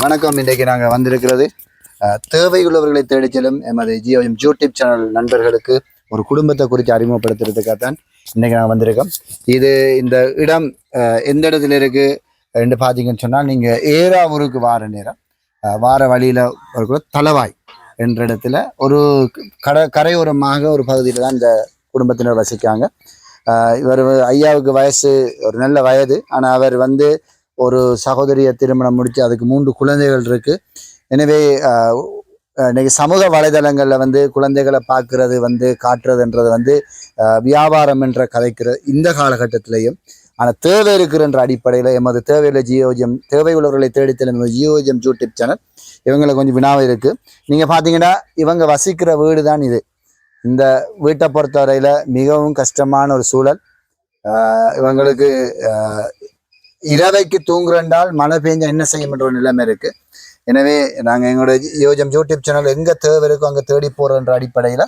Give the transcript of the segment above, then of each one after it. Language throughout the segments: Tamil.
வணக்கம். இன்றைக்கு நாங்கள் வந்திருக்கிறது தேவை தேவையுள்ளவர்களை தேடி செல்லும் எமது ஜியோ யூடியூப் சேனல் நண்பர்களுக்கு ஒரு குடும்பத்தை குறித்து அறிமுகப்படுத்துறதுக்காக தான் இன்றைக்கி நாங்கள் வந்திருக்கோம். இது இந்த இடம் எந்த இடத்துல இருக்கு ரெண்டு பார்த்தீங்கன்னு சொன்னால் நீங்கள் ஏறாவூருக்கு வார நேரம் வார வழியில் இருக்கிற தலவாய் என்ற இடத்துல ஒரு கட கரையோரமாக ஒரு பகுதியில் தான் இந்த குடும்பத்தினர் வசிக்காங்க இவர் ஐயாவுக்கு வயசு ஒரு நல்ல வயது. ஆனால் அவர் வந்து ஒரு சகோதரியை திருமணம் முடித்து அதுக்கு மூன்று குழந்தைகள் இருக்குது எனவே இன்னைக்கு சமூக வலைதளங்களில் வந்து குழந்தைகளை பார்க்குறது வந்து காட்டுறதுன்றது வந்து வியாபாரம் என்ற கதைக்கிற இந்த காலகட்டத்திலையும் ஆனால் தேவை இருக்கிறன்ற அடிப்படையில் எமது தேவையுள்ள ஜியோஜியம் தேவை உள்ளவர்களை தேடித்தலும் ஜியோஜியம் யூடியூப் சேனல் இவங்களை கொஞ்சம் வினாவை இருக்குது நீங்கள் பார்த்தீங்கன்னா இவங்க வசிக்கிற வீடு தான் இது. இந்த வீட்டை பொறுத்தவரையில் மிகவும் கஷ்டமான ஒரு சூழல். இவங்களுக்கு இரவைக்கு தூங்குறண்டால் மழை பெஞ்சா என்ன செய்ய ஒரு நிலைமை இருக்கு. எனவே நாங்கள் எங்களோட யோஜம் யூடியூப் சேனல் எங்கே தேவை இருக்கோ அங்கே தேடி போகிறோன்ற அடிப்படையில்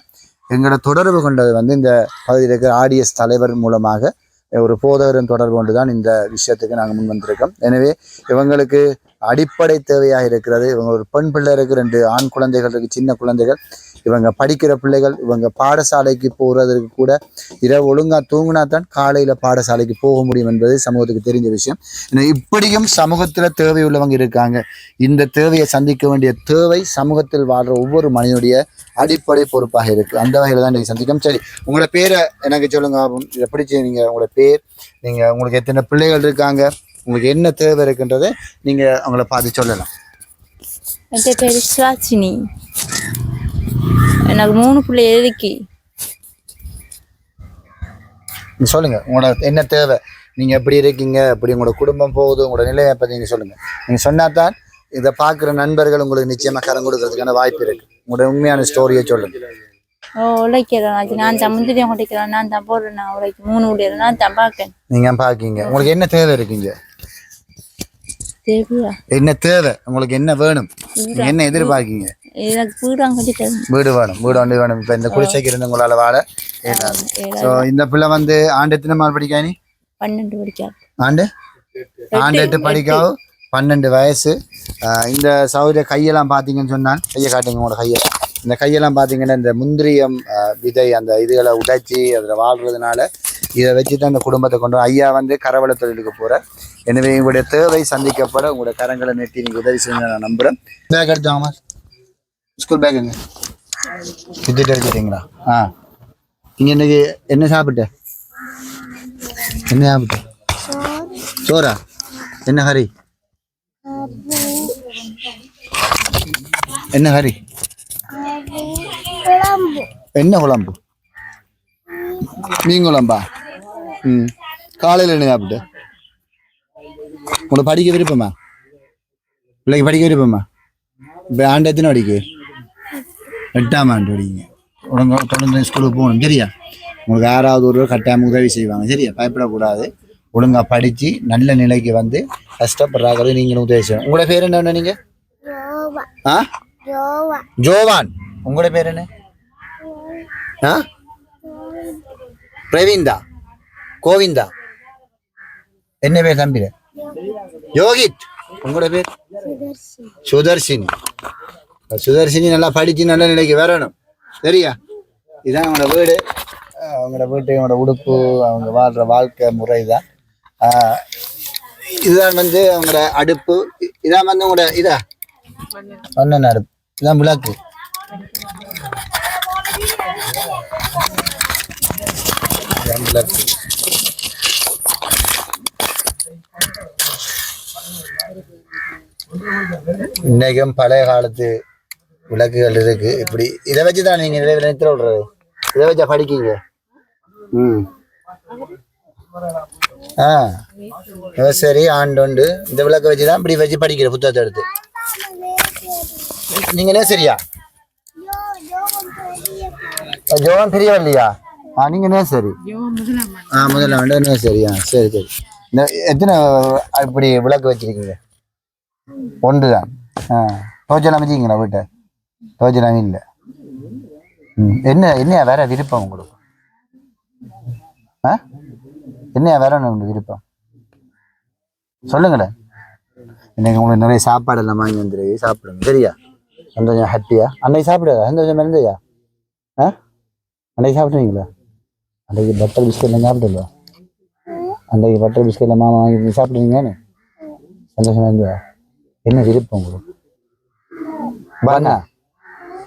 எங்களோட தொடர்பு கொண்டது வந்து இந்த பகுதியில் இருக்கிற ஆடிஎஸ் தலைவர் மூலமாக ஒரு போதகரும் தொடர்பு கொண்டு தான் இந்த விஷயத்துக்கு நாங்கள் முன் வந்திருக்கோம். எனவே இவங்களுக்கு அடிப்படை தேவையாக இருக்கிறது. இவங்க ஒரு பெண் பிள்ளை இருக்கு ரெண்டு ஆண் குழந்தைகள் இருக்கு சின்ன குழந்தைகள். இவங்க படிக்கிற பிள்ளைகள் இவங்க பாடசாலைக்கு போகிறதற்கு கூட இரவு ஒழுங்கா தூங்கினா தான் காலையில் பாடசாலைக்கு போக முடியும் என்பது சமூகத்துக்கு தெரிஞ்ச விஷயம். இப்படியும் இப்படியும் சமூகத்தில் தேவையுள்ளவங்க இருக்காங்க. இந்த தேவையை சந்திக்க வேண்டிய தேவை சமூகத்தில் வாழ்ற ஒவ்வொரு மனிதனுடைய அடிப்படை பொறுப்பாக இருக்கு. அந்த வகையில் தான் நீங்கள் சந்திக்கும் சரி உங்களோட பேரை எனக்கு சொல்லுங்க ஆபம் இதை பிடிச்சி நீங்கள் உங்களோட பேர் நீங்கள் உங்களுக்கு எத்தனை பிள்ளைகள் இருக்காங்க உங்களுக்கு என்ன தேவை இருக்குன்றதை நீங்கள் அவங்கள பார்த்து சொல்லலாம். என் பேர் சுவாசினி. எனக்கு மூணு பிள்ளை நீங்க சொல்லுங்க. உங்களோட என்ன தேவை? நீங்க எப்படி இருக்கீங்க? எப்படி உங்களோட குடும்பம் போகுது? உங்களோட நிலையை பத்தி நீங்க சொல்லுங்க. நீங்க சொன்னா தான் இதை பார்க்குற நண்பர்கள் உங்களுக்கு நிச்சயமா கரம் கொடுக்கறதுக்கான வாய்ப்பு இருக்கு. உங்களோட உண்மையான ஸ்டோரியை சொல்லுங்க. உழைக்கிறேன் நான் தான் முந்திரியம் உடைக்கிறேன் நான் தான் போடுறேன். நான் உழைக்க மூணு ஊழியர் நான் தான் பார்க்கேன். நீங்க பாக்கீங்க உங்களுக்கு என்ன தேவை இருக்குங்க? தேவையா? என்ன தேவை? உங்களுக்கு என்ன வேணும்? என்ன எதிர்பார்க்கீங்க? எனக்கு தரணும் வீடு வேணும். வீடு ஒன்று வேணும். இப்போ இந்த குடிசைக்கு இருந்து உங்களால வாழ ஸோ இந்த பிள்ளை வந்து ஆண்டு எத்தனை மால் படிக்கா நீ? பன்னெண்டு படிக்காது ஆண்டு? ஆண்டு எட்டு படிக்காவும் பன்னெண்டு வயசு. இந்த சௌரிய கையெல்லாம் பார்த்தீங்கன்னு சொன்னால் கையை காட்டுங்க உங்களோட கையை. இந்த கையெல்லாம் பார்த்தீங்கன்னா இந்த முந்திரியம் ஆஹ் விதை அந்த இதுகளை உடைச்சி அதில் வாழ்றதுனால இதை வச்சு தான் இந்த குடும்பத்தை கொண்டு ஐயா வந்து கரவள தொழிலுக்கு போகிற எனவே உங்களுடைய தேவை சந்திக்கப்பட உங்களுடைய கரங்களை நெட்டி நீங்கள் உதவி செய்ய நான் நம்புகிறேன் பேக் ஸ்கூல் பேக்குங்க வித்துட்டு எடுத்துட்டீங்களா? ஆ. நீங்கள் இன்னைக்கு என்ன சாப்பிட்ட? என்ன சாப்பிட்ட? சோறா? என்ன ஹரி என்ன ஹரி என்ன குழம்பு? மீன் குழம்பா? ம். காலையில் என்ன சாப்பிட்டு? உங்களுக்கு படிக்க விருப்பமா? பிள்ளைக்கு படிக்க விருப்பமா? இப்போ ஆண்டு எத்தனை படிக்கு? எட்டாம் ஆண்டு படிங்க. உடங்க தொடர்ந்து ஸ்கூலுக்கு போகணும் சரியா? உங்களுக்கு யாராவது ஒரு கட்டாயம் உதவி செய்வாங்க சரியா? பயப்படக்கூடாது. ஒழுங்கா படித்து நல்ல நிலைக்கு வந்து கஷ்டப்படுறாங்க நீங்களும் உதவி செய்யணும். உங்களோட பேர் என்ன நீங்கள் ஆ? ஜோவான். உங்களோட பேர் என்ன? ஆ? பிரவீன்தா கோவிந்தா. என்ன பேர் தம்பிர யோகித் உங்களோட பேர்? சுதர்ஷினி சுதர்சினி நல்லா படிச்சு நல்ல நிலைக்கு வரணும். சரியா? இதுதான் அவங்களோட வீடு. அவங்களோட வீட்டு அவங்களோட உடுப்பு அவங்க வாழ்ற வாழ்க்கை முறை தான் ஆஹ் இதுதான் வந்து அவங்களோட அடுப்பு. இதான் வந்து உங்களோட இதா? ஒன்னு அடுப்பு. இதான் விளக்கு. இதான் விளக்கு. இன்னைக்கும் பழைய காலத்து விளக்குகள் இருக்கு. இப்படி இதை வச்சு தான் நீங்க இதை நிறுத்த விடுறது. இதை வச்சா படிக்கீங்க. ம். ஆ. சரி ஆண்டோண்டு இந்த விளக்கை வச்சு தான் இப்படி வச்சு படிக்கிற புத்தகத்தை எடுத்து. நீங்களே சரியா ஜோவன் பெரிய இல்லையா ஆ நீங்க நே சரி ஆ முதல்ல ஆண்டு நே சரியா சரி சரி. இந்த எத்தனை இப்படி விளக்கு வச்சிருக்கீங்க? ஒன்று தான் ஆ. டோஜன் அமைச்சிங்களா வீட்டை? டோஜன் இல்லை. ம். என்ன என்னையா வேற விருப்பம் உங்களுக்கு? ஆ? என்னையா வேற உங்களுக்கு விருப்பம்? சொல்லுங்களேன். இன்னைக்கு உங்களுக்கு நிறைய சாப்பாடு எல்லாம் வாங்கி வந்துருக்கு சாப்பிடுங்க. சரியா? சந்தோஷம் ஹாப்பியா அன்னைக்கு சாப்பிடுவா சந்தோஷம் இருந்தையா ஆ? அன்னைக்கு சாப்பிடுவீங்களா அன்றைக்கு பட்டர் பிஸ்கெட்லாம் சாப்பிடல அன்றைக்கு பட்டர் பிஸ்கெட்ல மாமா வாங்கி சாப்பிடுவீங்கன்னு சந்தோஷமா இருந்ததா? என்ன விருப்பம் உங்களுக்கு? பண்ணா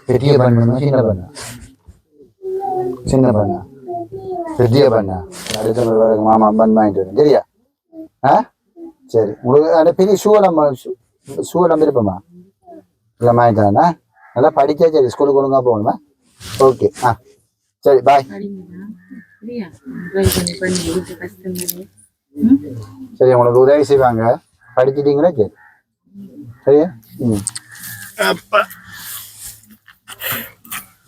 பெரிய பண்ணா சின்ன பண்ணா? சின்ன பண்ணா? பெரிய பண்ணா? அடுத்த மாமா பண் வாங்கிட்டு வரேன். சரியா? ஆ? சரி. உங்களுக்கு அந்த பெரிய ஷூ எல்லாம் மேரிப்பம்மா இல்லை வாங்கிட்டானா நல்லா படிச்சா சரி ஸ்கூலுக்கு ஒழுங்கா போகணுமா? ஓகே ஆ. சரி பாய் சரி உங்களுக்கு உதவி செய்வாங்க. படிச்சிட்டீங்களா சரி. சரியா? ம்.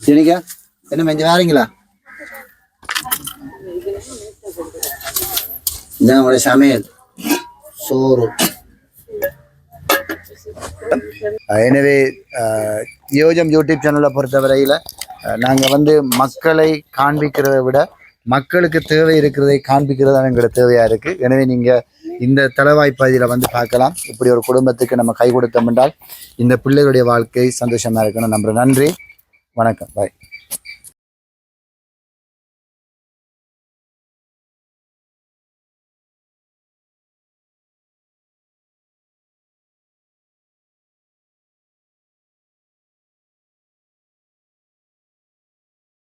சரிக்கா என்ன மெஞ்சு வாரீங்களா? இதான் உங்களுடைய சமையல். சோறு. எனவே யோஜம் யூடியூப் சேனலை பொறுத்தவரையில் நாங்கள் வந்து மக்களை காண்பிக்கிறத விட மக்களுக்கு தேவை இருக்கிறதை காண்பிக்கிறது தான் எங்களோட தேவையாக இருக்குது எனவே நீங்கள் இந்த தலைவாய்ப்பதியில் வந்து பார்க்கலாம். இப்படி ஒரு குடும்பத்துக்கு நம்ம கை கொடுத்தோம் என்றால் இந்த பிள்ளைகளுடைய வாழ்க்கை சந்தோஷமாக இருக்கணும். நம்புறேன். நன்றி. வணக்கம் பாய்